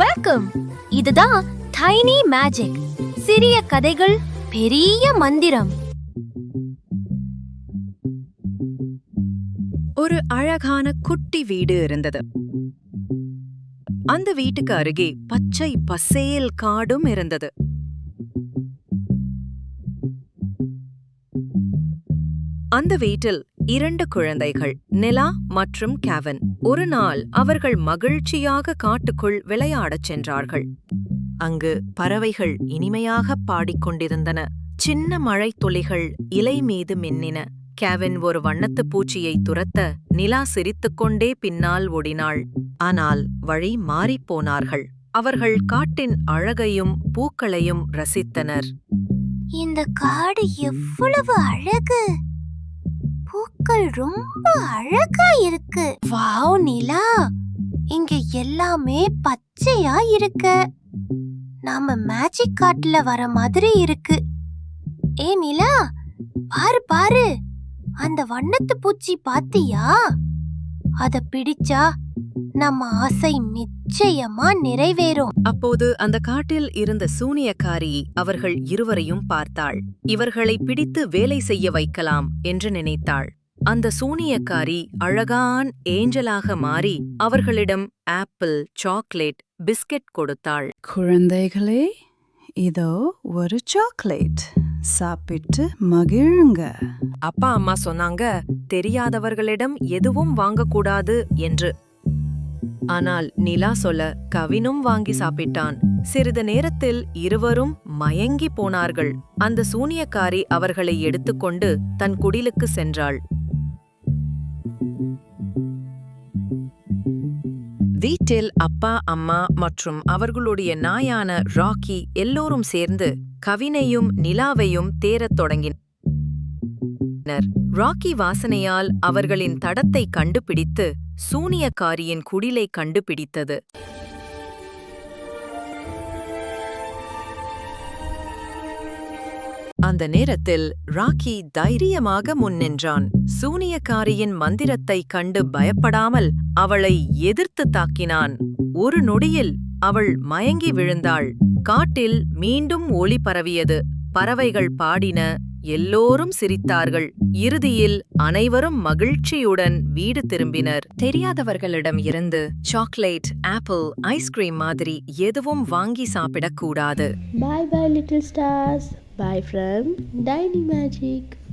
Welcome இதுதான் tiny magic. சிறிய கதைகள் பெரிய மந்திரம். ஒரு அழகான குட்டி வீடு இருந்தது. அந்த வீட்டுக்கு அருகே பச்சை பசேல் காடும் இருந்தது. அந்த வீட்டில் இரண்டு குழந்தைகள் நிலா மற்றும் கேவன். ஒரு நாள் அவர்கள் மகிழ்ச்சியாக காட்டுக்குள் விளையாடச் சென்றார்கள். அங்கு பறவைகள் இனிமையாக பாடிக்கொண்டிருந்தன சின்ன மழைத் துளிகள் இலை மீது மின்னின. கேவின் ஒரு வண்ணத்துப் பூச்சியை துரத்த நிலா சிரித்துக்கொண்டே பின்னால் ஓடினாள். ஆனால் வழி மாறிப்போனார்கள் அவர்கள் காட்டின் அழகையும் பூக்களையும் ரசித்தனர். இந்த காடு எவ்வளவு அழகு! பூக்கள் ரொம்ப அழகா இருக்கு. வாவ் நிலா. இங்க எல்லாமே பச்சையா இருக்கு. நாம மேஜிக் காட்டுல வர மாதிரி இருக்கு. ஏ நிலா பாரு பாரு. அந்த வண்ணத்து பூச்சி பாத்தியா? அத பிடிச்சா நம்ம ஆசை நிச்சயமா நிறைவேறும். அப்போது அந்த காட்டில் இருந்த சூனியக்காரி அவர்கள் இருவரையும் பார்த்தாள். இவர்களை பிடித்து வேலை செய்ய வைக்கலாம் என்று நினைத்தாள். அந்த சூனியக்காரி அழகான் ஏஞ்சலாக மாறி அவர்களிடம் ஆப்பிள் சாக்லேட் பிஸ்கட் கொடுத்தாள். குழந்தைகளே இதோ ஒரு சாக்லேட். சாப்பிட்டு மகிழுங்க. அப்பா அம்மா சொன்னாங்க தெரியாதவர்களிடம் எதுவும் வாங்கக்கூடாது என்று. ஆனால் நிலா சொல்ல கவினும் வாங்கி சாப்பிட்டான். சிறிது நேரத்தில் இருவரும் மயங்கி போனார்கள். அந்த சூனியக்காரி அவர்களை எடுத்துக்கொண்டு தன் குடிலுக்கு சென்றாள். வீட்டில் அப்பா அம்மா மற்றும் அவர்களுடைய நாயான ராக்கி எல்லோரும் சேர்ந்து கவினையும் நிலாவையும் தேரத் தொடங்கினர் ராக்கி வாசனையால் அவர்களின் தடத்தை கண்டுபிடித்து சூனியக்காரியின் குடிலை கண்டுபிடித்தது. அந்த நேரத்தில் ராக்கி தைரியமாக முன்னின்றான் சூனியக்காரியின் மந்திரத்தை கண்டு பயப்படாமல் அவளை எதிர்த்து தாக்கினான். ஒரு நொடியில் அவள் மயங்கி விழுந்தாள். காட்டில் மீண்டும் ஒளி பரவியது. பறவைகள் பாடின எல்லோரும் சிரித்தார்கள். இறுதியில் அனைவரும் மகிழ்ச்சியுடன் வீடு திரும்பினர். தெரியாதவர்களிடம் இருந்து சாக்லேட் ஆப்பிள் ஐஸ்கிரீம் மாதிரி எதுவும் வாங்கி சாப்பிடக்கூடாது. Bye bye little stars bye from Dining magic